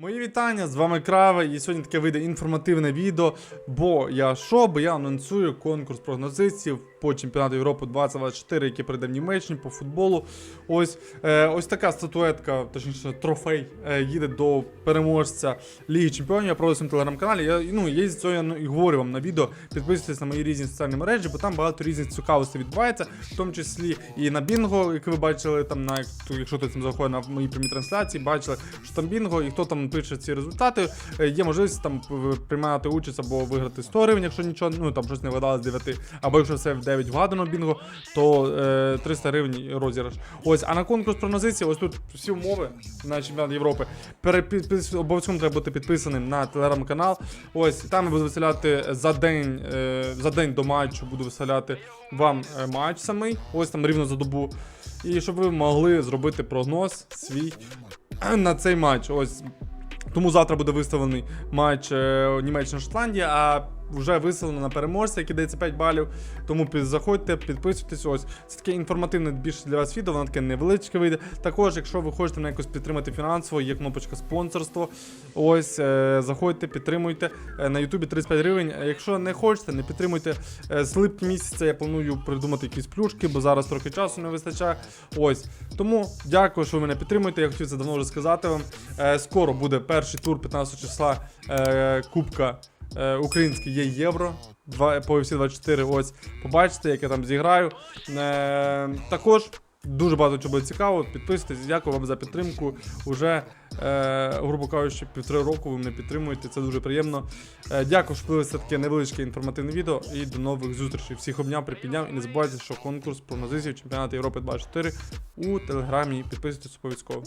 Мої вітання, з вами Крава, і сьогодні таке вийде інформативне відео. Бо я що? Бо я анонсую конкурс прогнозистів по чемпіонату Європи 2024, який прийде в Німеччині по футболу. Ось е, ось така статуетка, точніше, трофей, е, їде до переможця Ліги Чемпіонів. Я проведу в своєму телеграм-каналі. Я ну я з цього я, ну, і говорю вам на відео. Підписуйтесь на мої різні соціальні мережі, бо там багато різних цікавостей відбувається, в тому числі і на Бінго, як ви бачили, там на якщо хтось там заходить на мої прямі трансляції, бачили, що там Бінго, і хто там пише ці результати. е, Є можливість там приймати участь або виграти 100 гривень, якщо нічого, ну там щось не вгадали з 9, або якщо все в 9 вгадано бінго, то е, 300 гривень розіграш. Ось, а на конкурс прогнозиції, ось тут всі умови на чемпіонат Європи. Перепис... Обов'язково треба бути підписаним на телеграм-канал. Ось там я буду виставляти за день, е, за день до матчу, буду виставляти вам е, матч самий. Ось там рівно за добу. І щоб ви могли зробити прогноз свій на цей матч. Ось тому завтра буде виставлений матч е, Німеччина-Шотландія, а вже виставлено на переможця, який дається 5 балів. Тому заходьте, підписуйтесь. Ось це таке інформативне більше для вас відео, воно таке невеличке вийде. Також, якщо ви хочете мене якось підтримати фінансово, є кнопочка спонсорство. Ось е, заходьте, підтримуйте. Е, на Ютубі 35 гривень. Е, Якщо не хочете, не підтримуйте. Е, з липня місяця я планую придумати якісь плюшки, бо зараз трохи часу не вистачає. Ось. Тому дякую, що ви мене підтримуєте. Я хотів це давно вже сказати вам. Е, скоро буде перший тур 15 числа е, Кубка Український є євро. Два, по UFC 24, ось побачите, як я там зіграю. Е, також дуже багато чого буде цікаво. Підписуйтесь, дякую вам за підтримку. Уже, е, грубо кажучи, півтори року ви мене підтримуєте. Це дуже приємно. Е, дякую, що подивилися таке невеличке інформативне відео. І до нових зустрічей. Всіх обняв, припідняв. І не забувайте, що конкурс прогнозистів чемпіонату Європи 24 у телеграмі. Підписуйтесь обов'язково.